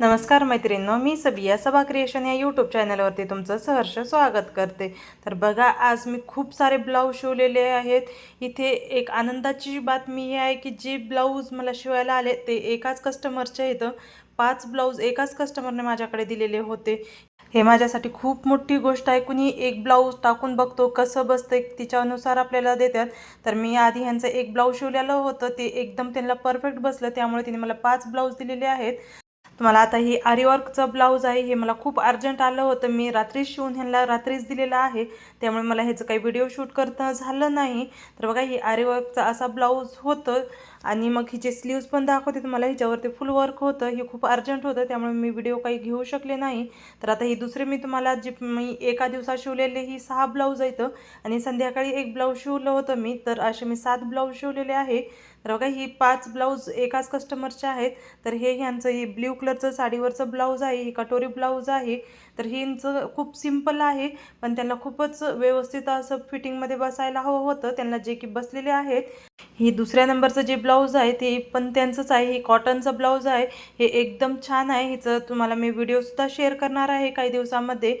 नमस्कार मैत्रिणींनो मी सबिया सबा क्रिएशन या यूट्यूब चॅनलवरती तुमचं सहर्ष स्वागत करते. तर बघा आज मी खूप सारे ब्लाऊज शिवलेले आहेत. इथे एक आनंदाची बातमी ही आहे की जे ब्लाऊज मला शिवायला आले ते एकाच कस्टमरच्या इथं. पाच ब्लाऊज एकाच कस्टमरने माझ्याकडे दिलेले होते. हे माझ्यासाठी खूप मोठी गोष्ट आहे. कुणी एक ब्लाऊज टाकून बघतो कसं बसतं तिच्यानुसार आपल्याला देतात. तर मी आधी ह्यांचं एक ब्लाऊज शिवलेलं होतं. ते एकदम त्यांना परफेक्ट बसलं. त्यामुळे तिने मला पाच ब्लाऊज दिलेले आहेत. तुम्हाला आता हे आरीवर्कचं ब्लाऊज आहे हे मला खूप अर्जंट आलं होतं. मी रात्रीच शिवून ह्यांना रात्रीच दिलेलं आहे. त्यामुळे मला ह्याचं काही व्हिडिओ शूट करता झालं नाही. तर बघा हे आरीवर्कचा असा ब्लाऊज होतं आणि मग हिचे स्लीव्ज पण दाखवते तुम्हाला. हिच्यावरती फुल वर्क होतं. हे खूप अर्जंट होतं त्यामुळे मी व्हिडिओ काही घेऊ शकले नाही. तर आता ही दुसरे मी तुम्हाला जी मी एका दिवसात शिवलेले ही सहा ब्लाऊज आहेत आणि संध्याकाळी एक ब्लाऊज शिवलं होतं मी. तर असे मी सात ब्लाऊज शिवलेले आहे. तर बघा ही पाच ब्लाऊज एकाच कस्टमरचे आहेत. तर हे ह्यांचं ही ब्ल्यू कलरचं साडीवरचं ब्लाऊज आहे ही कटोरी ब्लाऊज आहे. तर हिंचं खूप सिंपल आहे पण त्यांना खूपच व्यवस्थित असं फिटिंगमध्ये बसायला हवं होतं. त्यांना जे की बसलेले आहेत. ही दुसऱ्या नंबरचं जे ब्लाऊज आहे ते पण त्यांचंच आहे. ही कॉटनचं ब्लाऊज आहे. हे एकदम छान आहे. हिचं तुम्हाला मी व्हिडिओसुद्धा शेअर करणार आहे काही दिवसामध्ये.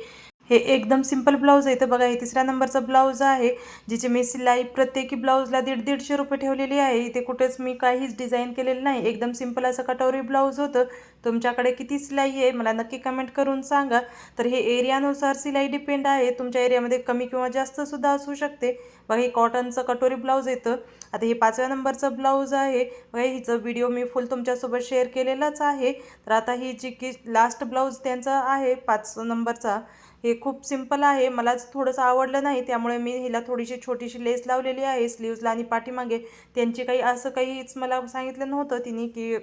हे एकदम सिंपल ब्लाऊज आहे. तर बघा हे तिसऱ्या नंबरचं ब्लाऊज आहे जिची मी सिलाई प्रत्येकी ब्लाऊजला दीड दीडशे रुपये ठेवलेली आहे. इथे कुठेच मी काहीच डिझाईन केलेलं नाही. एकदम सिंपल असं कटोरी ब्लाऊज होतं. तुमच्याकडे किती सिलाई आहे मला नक्की कमेंट करून सांगा. तर हे एरियानुसार सिलाई डिपेंड आहे. तुमच्या एरियामध्ये कमी किंवा जास्तसुद्धा असू शकते. बघा हे कॉटनचं कटोरी ब्लाऊज येतं. आता हे पाचव्या नंबरचं ब्लाऊज आहे. बघा हिचं व्हिडिओ मी फुल तुमच्यासोबत शेअर केलेलाच आहे. तर आता ही जी की लास्ट ब्लाऊज त्यांचा आहे पाच नंबरचा हे खूप सिंपल आहे. मलाच थोडंसं आवडलं नाही त्यामुळे मी हिला थोडीशी छोटीशी लेस लावलेली आहे. स्लीव्जला आणि पाठीमागे त्यांची काही असं काहीच मला सांगितलं नव्हतं तिने की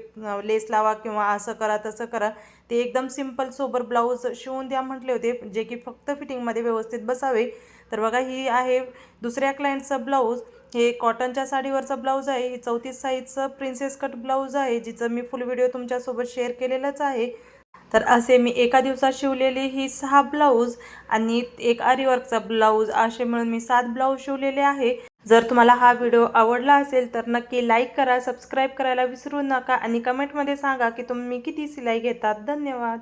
लेस लावा किंवा असं करा तसं करा. ते एकदम सिंपल सोबर ब्लाऊज शिवून द्या म्हटले होते जे की फक्त फिटिंगमध्ये व्यवस्थित बसावे. तर बघा ही आहे दुसऱ्या क्लायंटचं ब्लाऊज. हे कॉटनच्या साडीवरचं ब्लाऊज आहे. ही चौतीस साईजचं प्रिन्सेस कट ब्लाऊज आहे जिचं मी फुल व्हिडिओ तुमच्यासोबत शेअर केलेलंच आहे. तर असे मी एका दिवसात शिवलेले ही सहा ब्लाऊज आणि एक आरीवर्कचा ब्लाऊज असे मिळून मी सात ब्लाऊज शिवलेले आहे. जर तुम्हाला हा व्हिडिओ आवडला असेल तर नक्की लाईक करा सबस्क्राईब करायला विसरू नका आणि कमेंटमध्ये सांगा की तुम्ही किती सिलाई घेतात. धन्यवाद.